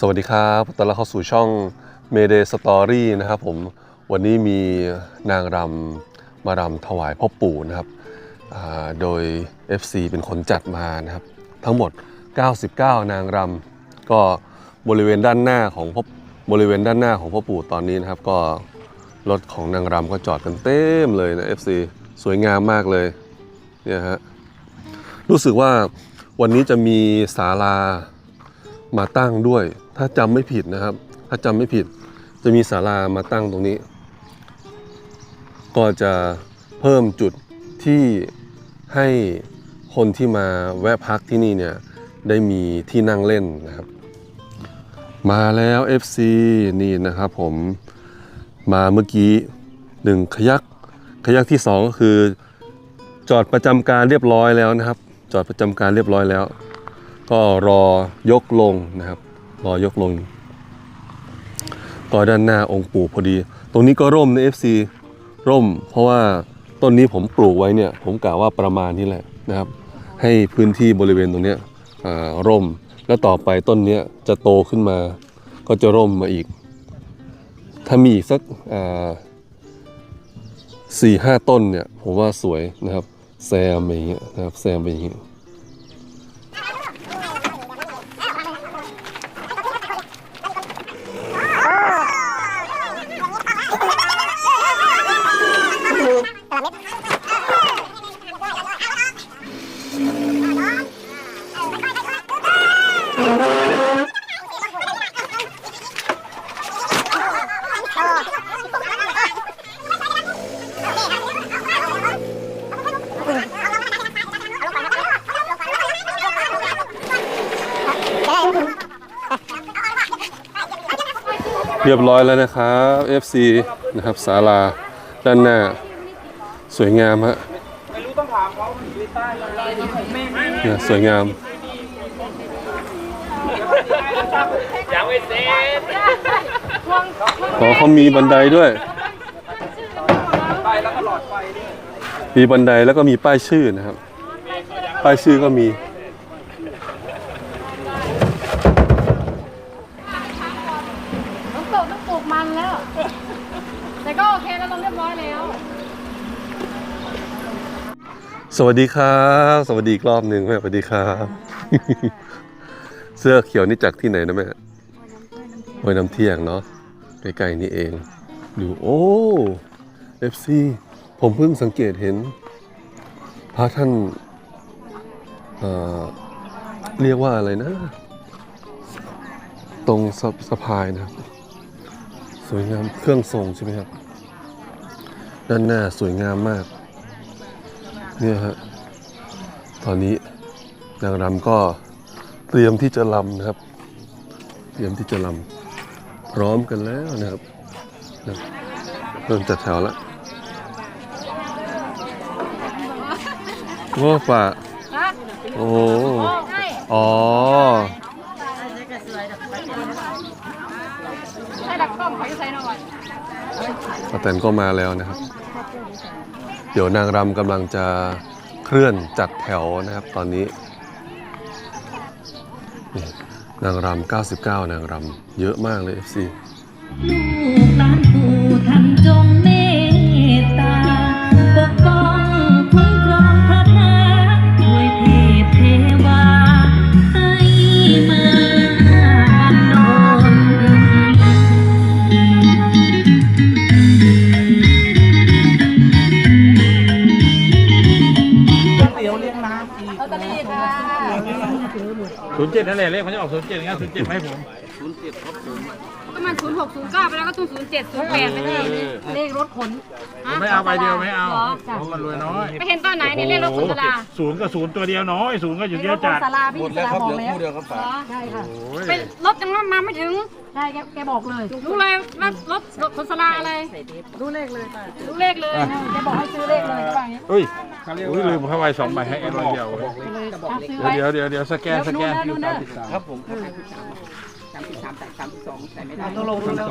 สวัสดีครับตอนรับเข้าสู่ช่อง Mayday Story นะครับผม วันนี้มีนางรำมารำถวายพ่อปู่นะครับ โดย FC เป็นคนจัดมานะครับ ทั้งหมด 99 นางรำก็บริเวณด้านหน้าของพ่อบริเวณด้านหน้าของพ่อปู่ตอนนี้นะครับ ก็รถของนางรำก็จอดกันเต็มเลยนะ FC สวยงามมากเลยเนี่ยฮะรู้สึกว่าวันนี้จะมีศาลา มาตั้งด้วย ถ้าจำไม่ผิดนะครับ ถ้าจำไม่ผิดจะมีศาลามาตั้งตรงนี้ ก็จะเพิ่มจุดที่ให้คนที่มาแวะพักที่นี่เนี่ยได้มีที่นั่งเล่นนะครับ มาแล้ว FC นี่นะครับผมมาเมื่อกี้หนึ่งขยักขยักที่สองก็คือจอดประจำการเรียบร้อยแล้วนะครับ จอดประจำการเรียบร้อยแล้ว ก็รอยกลงนะครับ รอยกลง ก็ด้านหน้าองค์ปู่พอดี ตรงนี้ก็ร่มใน FC ร่ม เพราะว่าต้นนี้ผมปลูกไว้เนี่ย ผมกะว่าประมาณนี้แหละนะครับ ให้พื้นที่บริเวณตรงเนี้ยร่ม แล้วต่อไปต้นเนี้ยจะโตขึ้นมา ก็จะร่มมาอีก ถ้ามีอีกสักสี่ห้าต้นเนี่ย ผมว่าสวยนะครับ แซมอย่างเงี้ยนะครับ แซมไปอย่างเงี้ย เรียบร้อยแล้วนะครับ FC นะครับศาลาด้านหน้าสวยงามฮะเนี่ยสวยงามยังไม่เสร็จอ๋อเขามีบันไดด้วย มีบันไดแล้วก็มีป้ายชื่อนะครับ ป้ายชื่อก็มี น้องโตต้องปลูกมัน แล้ว แต่ก็โอเคแล้วเราเรียบร้อยแล้ว สวัสดีครับ สวัสดีอีกรอบหนึ่งแม่สวัสดีครับ เสื้อเขียวนี่จากที่ไหนนะแม่ห้ยน้ำเที่ยงเนาะใกล้ๆนี่เอง ดูโอ้ FC ผมเพิ่งสังเกตเห็น พระท่านเอ่อเรียกว่าอะไรนะ ตรงสะสะพายนะครับ สวยงามเครื่องทรงใช่ไหมครับ ด้านหน้าสวยงามมาก เนี่ยฮะ ตอนนี้นางรำก็เตรียมที่จะรำนะครับ เตรียมที่จะรำพร้อมกันแล้วนะครับเริ่มจัดแถวแล้วว่าฝ่าโอ้ อ๋อ ให้ดักกล้องขอใส่หน่อย ป้าแตนก็มาแล้วนะครับ เดี๋ยวนางรำกำลังจะเคลื่อนจัดแถวนะครับ ตอนนี้นางรำ99 นางรำเยอะมากเลย FC ลูกหลาน ศูนย์เจ็ดนั่นแหละเลขมันจะออกศูนย์เจ็ดงั้นศูนย์เจ็ดให้ผม ก็มันศูนย์หกศูนย์เก้าไปแล้วก็ต้องศูนย์เจ็ดศูนย์แปดไปเลยเลขรถขนผมไม่เอาใบเดียวไม่เอาหรเพราะมันรวยน้อยไปเห็นตอนไหนนี่เลขรถขนสลาศูนย์กับศูนย์ตัวเดียวน้อยศูนย์ก็อยู่เยอะจัดสาราพี่สาราบอกแล้วใช่ค่ะ โอ้ยเป็นรถยังรถมาไม่ถึงใช่แกแกบอกเลยรู้เลยว่ารถรถขนสลาอะไร รู้เลขเลยป่ะรู้เลขเลย แกบอกให้ซื้อเลขเลยป่ะอย่างนี้ เฮ้ย อุ้ยลืมเข้าไปสองใบให้แอนใบเดียวเลยอะซื้อไว้เดี๋ยวเดี๋ยวเดี๋ยวสแกนสแกนดูนะดูนะครับผมตกลงดูแล้ว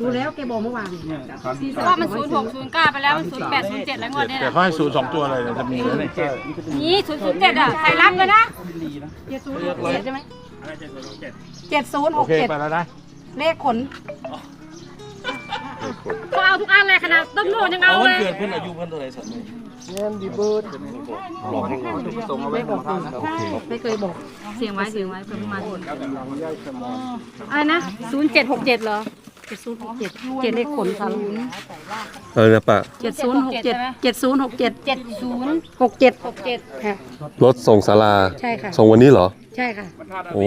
ดูแล้วแกบอกเมื่อวานที่เพราะว่ามันศูนย์หกศูนย์เก้าไปแล้วมันศูนย์แปดศูนย์เจ็ดแล้วงวดเนี้ยแต่เขาให้ศูนย์สองตัวเลยเดี๋ยวจะมีแล้วเนี่ยนี่ศูนย์ศูนย์เจ็ดอะใครรับเลยนะแกซื้อเลขเจ็ดใช่ไหมอเจ็ดศูนย์หโอกเค เจ็ดไปแล้วนะเลขขนก็เอาทุกอันเลยขนาดต้นโมยังเอาเลยไม่เคยบอก เสียงไว้เสียงไว้เพิ่มมาอะไรนะศูนย์เจ็ดหกเจ็ดเหรอเจ็ดศูนย์หกเจ็ดเจ็ดเลขขนค่ะลุงอะไรนะปะเจ็ดศูนย์หกเจ็ดเจ็ดศูนย์หกเจ็ดเจ็ดศูนย์หกเจ็ดหกเจ็ดค่ะรถส่งสาราใช่ค่ะส่งวันนี้เหรอ ใช่ค่ะ โอ้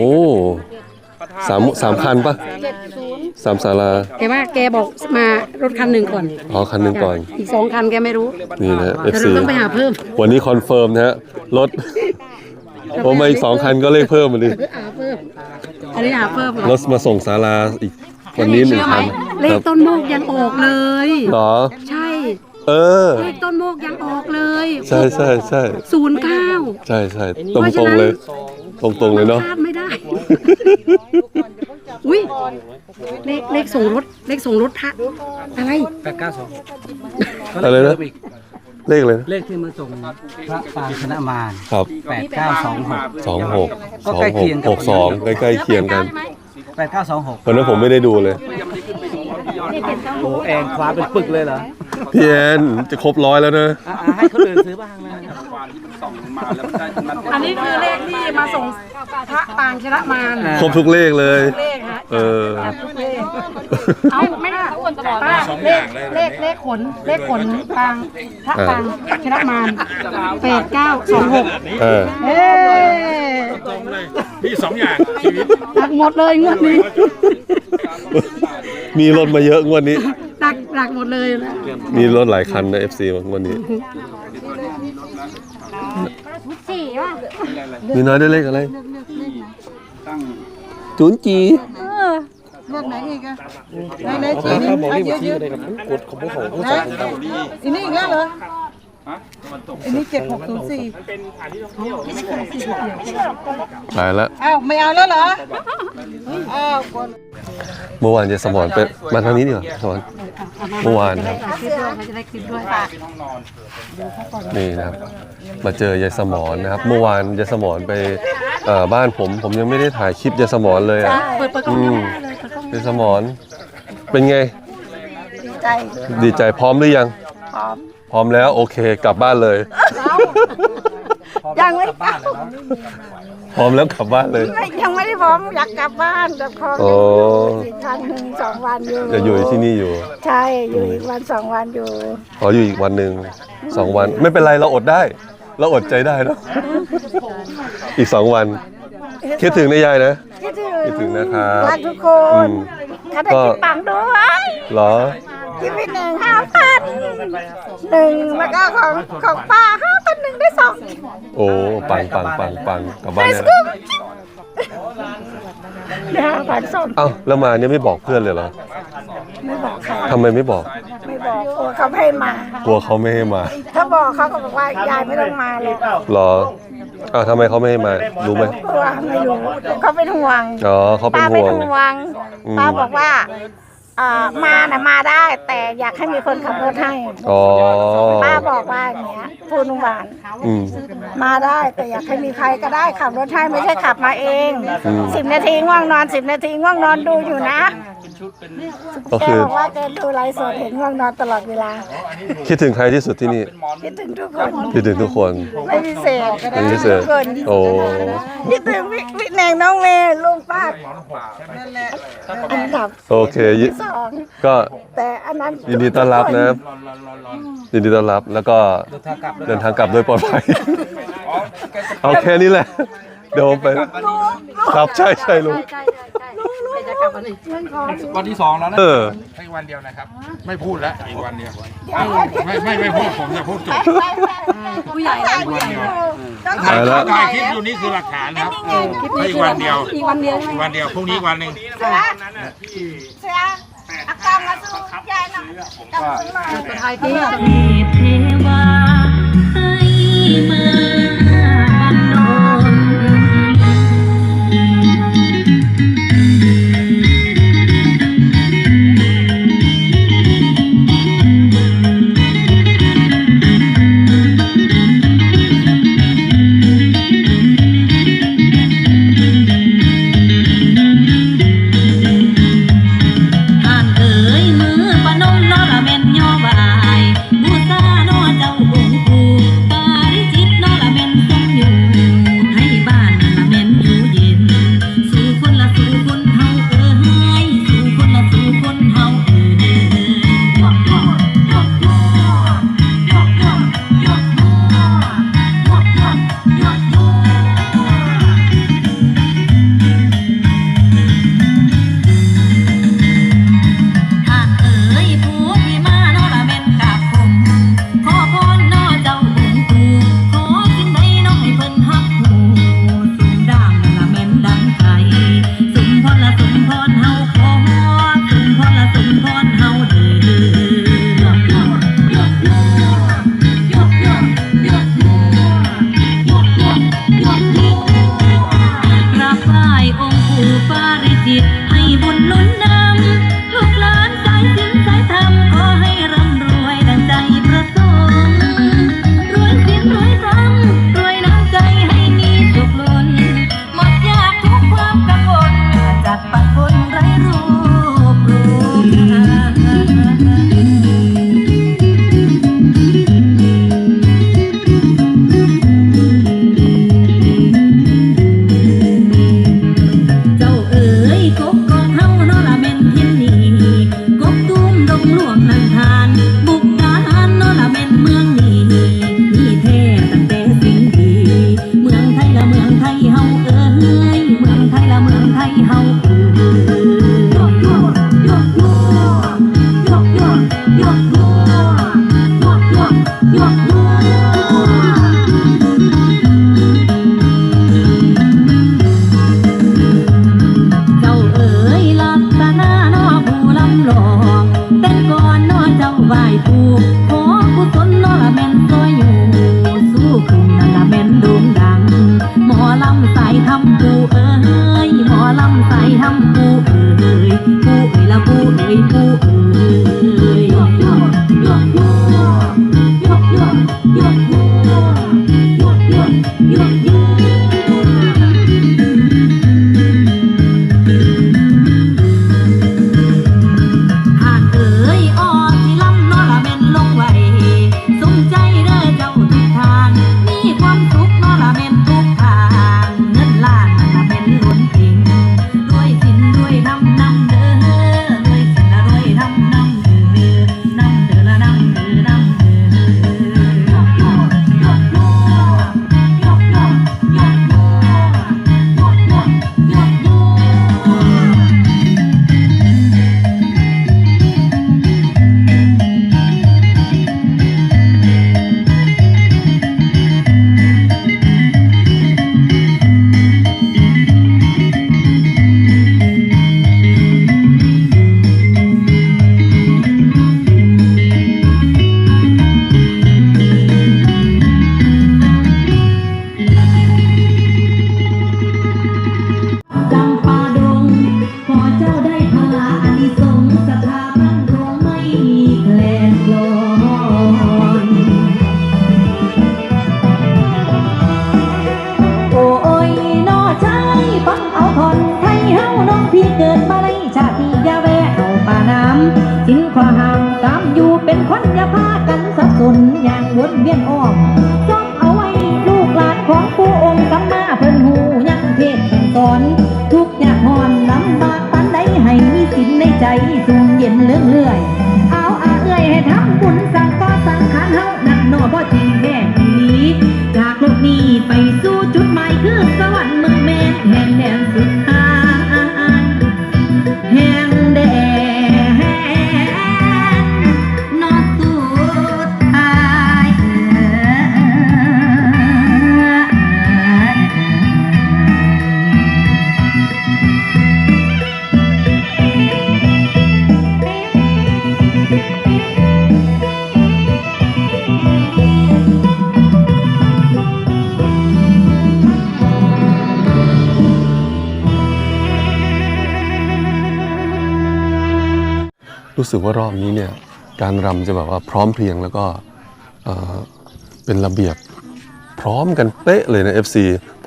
สามสามคันปะเจ็ดศูนย์สามสาราแต่ว่าแกบอกมารถคันหนึ่งก่อน อ๋อคันหนึ่งก่อน อีกสองคันแกไม่รู้ นี่นะแต่ FC เราต้องไปหาเพิ่ม วันนี้คอนเฟิร์มนะฮะ รถ โอ้มาอีกสองคันก็เลขเพิ่มมาดิหาเพิ่ม อันนี้หาเพิ่มรถมาส่งสาราอีก วันนี้หนึ่งเชื่อไหมคันเลคขรับต้นโมกยังออกเลยเหรอ ใช่ เออ เลขต้นโมกยังออกเลย ใช่ใช่ใช่ศูนย์เก้าใช่ใช่ตรงตรงๆเลย ตรงตรงๆเลยเนาะ พลาดไม่ได้ อุ้ยเลขเลขส่งรถเลขส่งรถพระอะไรแปดเก้าสองอะไรนะ เลขเลยนะเลขที่มาส่งพระปางชนะมารครับแปดเก้าสองหก สองหกก็สองใกล้หเคีกยงกับหกสองใกล้ๆเคียงกันแปดเก้าสองหกวันนั้นผมไม่ได้ดูเลย โอ้แองคว้าเป็นปึกเลยเหรอพี่แอนจะครบร้อยแล้วนะ อะอะให้คนอื่นซื้อบ้างนะ อันนี้คือเลขที่มาส่งพระปางชนะมารครบทุกเลขเลย เลขฮะเออ เลขเอาไม่ได้เขาอ้วนตลอดป้าเลขเลขเลขขนเลขขนปางพระปางชนะมารแปดเก้าสองหกเออเอ้ยตรงเลยมีสองอย่างชีวิตหลักหมดเลยงวดนี้ มีรถมาเยอะงวดนี้หลักหลักหมดเลยนะมีรถหลายคันนะ FC งวดนี้ มีน้อยได้เลขอะไรจุนจีเลือกไหนอีกอะไหนไหนจีนี่เอะเยอะเยอะกดของพวกเขาไหนอันนี้อีกแล้วเหรออันนี้เจ็ดหกศูนย์สี่ตายแล้วอ้าวไม่เอาแล้วเหรออ้าวคน เมื่อวานเจสมอนไปมาทางนี้ดีกว่าสมอน เมื่อวานครับ คลิปด้วยเขาจะได้คลิปด้วยนี่นะครับ มาเจอยายสมอนนะครับ เมื่อวานยายสมอนไปเอ่อบ้านผม ผมยังไม่ได้ถ่ายคลิปยายสมอนเลยอะเปิดเปิดกล้องอืเยมอะเลยเปิดกล้องยายสมอนเป็นไงใจดีใจพร้อมหรือยัง พร้อม พร้อมแล้วโอเคกลับบ้านเลย ยังไม่ พร้อมแล้วกลับบ้านเลย ไม่ยังไม่ได้พร้อมอยากกลับบ้านแต่พร้อมโอ้อีกคันหนึ่งสองวันอยู่จะอยู่ที่นี่อยู่ ใช่อยู่อีกวันสองวันอยู่ขออยู่อีกวันหนึ่งสองวันไม่เป็นไรเราอดได้ เราอดใจได้เนอะ อีกสองวันคิดถึงนะยายนะ คิดถึงคิดถึงนะครับ รักทุกคอืน ม ถ้าได้ก็กินปังด้วยเหรอชีวิตหนึ่งห้าพันหนึ่งแล้วก็ของของป้าห้าพันหนึ่งได้สองโอ้ปังปังปังปังกลับบ้านเนี่ยห้าพันสองเอ้าแล้วมาเนี่ยไม่บอกเพื่อนเลยเหรอไม่บอกใครทำไมไม่บอกไม่บอกกลัวเขาไม่ให้มากลัวเขาไม่ให้มา ถ้าบอกเขาก็บอกว่ายายไม่ต้องมาเลยเหรอ อ้าวทำไมเขาไม่ให้มารู้ไหมกลัวไม่รู้เขาเป็นห่วงอ๋อเขาเป็นป้าเป็นห่วง ห่วงอืม ป้าบอกว่าอ่ามาน่ะมาได้ แต่อยากให้มีคนขับรถให้อ๋อป้าบอกว่าอย่างเงี้ยพูดนุ่หวานอืม มาได้แต่อยากให้มีใครก็ได้ขับรถให้ไม่ใช่ขับมาเองอืม สิบนาทีง่วงนอนสิบนาทีง่วงนอนดูอยู่นะ ก็แกคือบอกว่าแกดูไลฟ์สดเห็นง่วงนอนตลอดเวลาคิดถึงใครที่สุดที่นี่คิดถึงทุกคนคิดถึงทุกคน ไม่พิเศษไม่พิเศษ ทุกคนโอ้คิดถึงพี่พี่แนงน้องเมย์ลุงป้าอันดับโอเคยิสองก็แต่อันนั้นยินดีต้อนรับนะยินดีต้อนรับแล้วก็เดินทางกลับโดยปลอดภัยเอาแค่นี้แหละ เดี๋ยวผมไป ครับใช่ใช่ลุง ใช่ใช่ใช่ใครจะกลับวันนี้วันที่สองแล้วนะเออ ให้วันเดียวนะครับ ไม่พูดแล้วอีกวันเดียวไม่ไม่ไม่พูดผมจะพูดจบผู้ใหญ่แล้วผู้ใหญ่ไปแล้ว ถ่ายคลิปอยู่นี่คือหลักฐานครับให้อีกวันเดียวอีกวันเดียวใช่อีกไหมวันเดียวพรุ่งนี้อีกวันหนึ่งเสือเสืออากองมาสู้ยายหน่อยกำลังสู้หน่อยกดไทยที่ เทพเทวา ใรู้สึกว่ารอบนี้เนี่ยการรำจะแบบว่าพร้อมเพรียงแล้วก็เป็นระเบียบพร้อมกันเป๊ะเลยนะ FC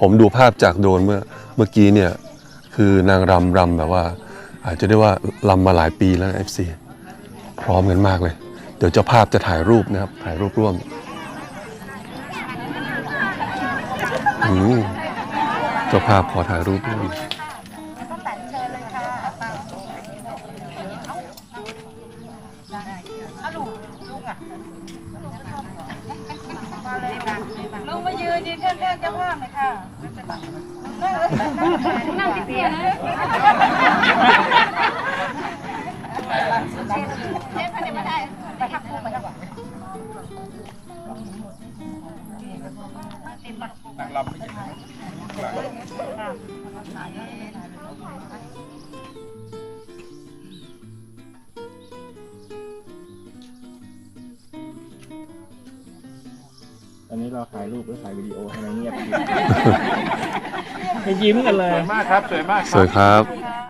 ผมดูภาพจากโดนเมื่อเมื่อกี้เนี่ยคือนางรำรำแบบว่า อาจจะได้ว่ารำมาหลายปีแล้วนะ FC พร้อมกันมากเลย เดี๋ยวเจ้าภาพจะถ่ายรูปนะครับ ถ่ายรูปร่วมอืมเจ้าภาพขอถ่ายรูปร่วม อนนี้เราถ่ายรูปหรือถ่ายวิดีโอให้มันเงียบ ไม่ยิ้มกันเลย สวยมากครับ สวยมากสวยครับ